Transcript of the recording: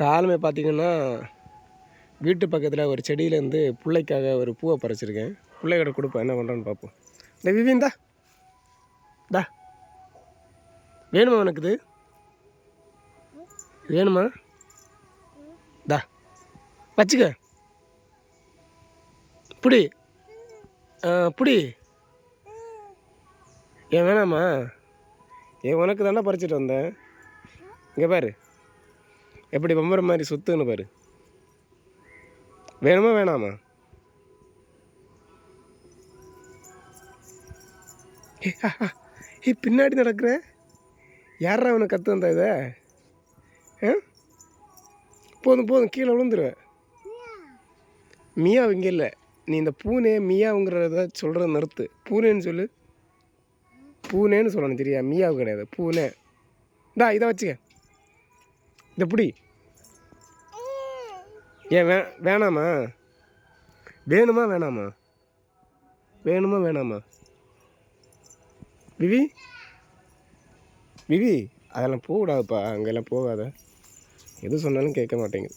காலமே பார்த்திங்கன்னா வீட்டு பக்கத்தில் ஒரு செடியிலேருந்து பிள்ளைக்காக ஒரு பூவை பறிச்சிருக்கேன். பிள்ளைகிட்ட கொடுப்பேன். என்ன பண்ணுறான்னு பார்ப்போம். இந்த விவின் தா தா வேணுமா உனக்கு இது? வேணுமா? தா வச்சுக்க. புடி. புடி. ஏன் வேணாமா? ஏன் உனக்கு தானே பறிச்சிட்டு வந்தேன். இங்கே பாரு. எப்படி பம்பர மாதிரி சுத்துன்னு பாரு. வேணுமா வேணாமா? ஏ, பின்னாடி நடக்கிற? யாரா அவனை கற்று வந்தா இதை? ஆ? போதும் போதும் கீழே விழுந்துருவேன் மியா இங்கே இல்லை. நீ இந்த பூனே மியாவுங்கிறத சொல்கிறத நிறுத்து. பூனேன்னு சொல்லு. பூனேன்னு சொல்லணும் சரியா மியாவு கிடையாது. பூனே. இந்தா இதை வச்சுக்க. இந்த பிடி. ஏன் வே வேணாமா? வேணுமா வேணாமா? வேணுமா வேணாமா? விவி? விவி அதெல்லாம் போகக்கூடாதுப்பா. அங்கெல்லாம் போகாத. எது சொன்னாலும் கேட்க மாட்டேங்குது.